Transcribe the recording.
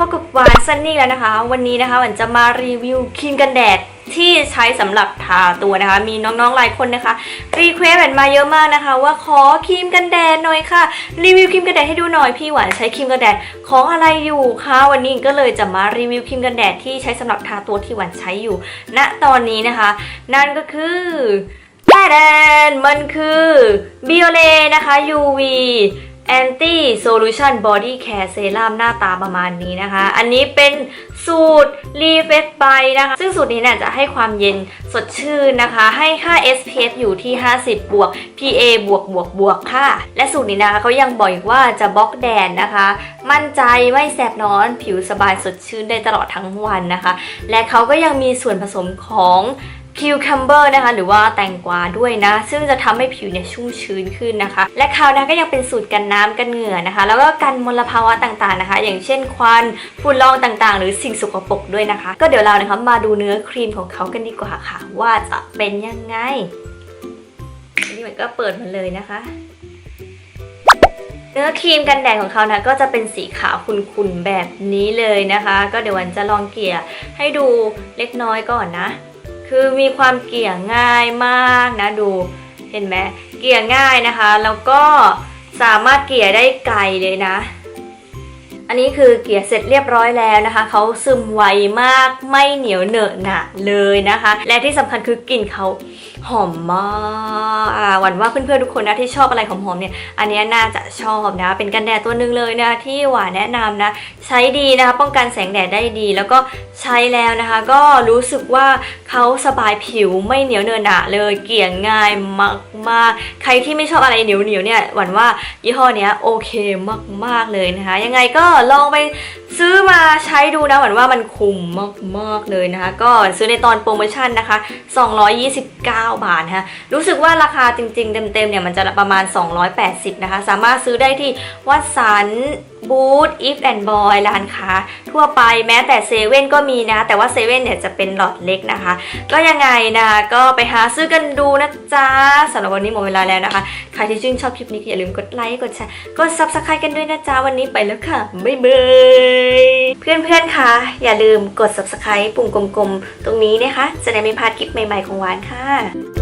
พบกับวานซันนี่แล้วนะคะ วันนี้นะคะวันจะมารีวิวครีมกันแดดที่ใช้สำหรับทาตัวนะคะ มีน้องๆหลายคนนะคะรีเควสต์มาเยอะมากนะคะ ว่าขอครีมกันแดดหน่อยค่ะ รีวิวครีมกันแดดให้ดูหน่อยพี่หวานใช้ครีมกันแดดของอะไรอยู่คะวันนี้ก็เลยจะมารีวิวครีมกันแดดที่ใช้สำหรับทาตัวที่หวานใช้อยู่ ณตอนนี้นะคะ นั่นก็คือแดนมันคือ b i o l e นะคะ UV Anti Solution Body Care Serum หน้าตาประมาณนี้นะคะ อันนี้เป็นสูตร Refresh by นะคะ ซึ่งสูตรนี้เนี่ยจะให้ความเย็นสดชื่นนะคะ ให้ค่า SPF อยู่ที่ 50 บวก PA บวกบวกบวกค่ะ และสูตรนี้นะคะเขายังบอกอีกว่าจะบล็อกแดดนะคะ มั่นใจไม่แสบร้อน ผิวสบายสดชื่นได้ตลอดทั้งวันนะคะ และเขาก็ยังมีส่วนผสมของ คิวคัมเบอร์นะคะหรือว่าแตงกวาด้วยนะ ซึ่งจะทำให้ผิวเนี่ยชุ่มชื้นขึ้นนะคะ และเขานะก็ยังเป็นสูตรกันน้ำกันเหงื่อนะคะ แล้วก็กันมลภาวะต่างๆนะคะ อย่างเช่นควันฝุ่นละอองต่างๆ หรือสิ่งสกปรกด้วยนะคะ ก็เดี๋ยวเรานะคะมาดูเนื้อครีมของเขากันดีกว่าค่ะ ว่าจะเป็นยังไงอันนี้มันก็เปิดมาเลยนะคะ เนื้อครีมกันแดดของเขานะก็จะเป็นสีขาวขุ่นๆแบบนี้เลยนะคะ ก็เดี๋ยววันจะลองเกลี่ยให้ดูเล็กน้อยก่อนนะ คือมีความเกี่ยง่ายมากนะดูเห็นไหมเกี่ยง่ายนะคะ แล้วก็สามารถเกี่ยได้ไกลเลยนะ อันนี้คือเกี่ยเสร็จเรียบร้อยแล้วนะคะเขาซึมไวมากไม่เหนียวเหนอะหนะเลยนะคะ และที่สำคัญคือกลิ่นเขาหอมมากอ่าหวันว่าเพื่อนๆทุกคนนะที่ชอบอะไรหอมๆเนี่ย อันนี้น่าจะชอบนะ เป็นกันแดดตัวหนึ่งเลยนะที่หวานแนะนำนะ ใช้ดีนะคะ ป้องกันแสงแดดได้ดี แล้วก็ใช้แล้วนะคะ ก็รู้สึกว่า เขาสบายผิวไม่เหนียวเนอะหนะเลยเกลี่ยง่ายมากๆ ใครที่ไม่ชอบอะไรเหนียวเหนียวเนี่ยหวันว่ายี่ห้อเนี้ยโอเคมากๆเลยนะคะ ยังไงก็ลองไปซื้อมาใช้ดูนะหวันว่ามันคุ้มมากๆเลยนะคะ ก็ซื้อในตอนโปรโมชั่นนะคะ 229 บาทนะคะรู้สึกว่าราคาจริงๆ เต็มๆเนี่ยมันจะประมาณ 280 นะคะ สามารถซื้อได้ที่วัดสัน บูธอีฟแอนด์บอยร้านค้าทั่วไปแม้แต่เซเว่นก็มีนะ แต่ว่าเซเว่นเนี่ยจะเป็นหลอดเล็กนะคะ ก็ยังไงนะก็ไปหาซื้อกันดูนะจ๊ะสำหรับวันนี้หมดเวลาแล้วนะคะ ใครที่ชื่นชอบคลิปนี้อย่าลืมกดไลค์กดแชร์กด subscribe กันด้วยนะจ๊ะวันนี้ไปแล้วค่ะบ๊ายบายเพื่อนๆคะอย่าลืมกด subscribe ปุ่มกลมๆ ตรงนี้นะคะ จะได้ไม่พลาดคลิปใหม่ๆของหวานค่ะ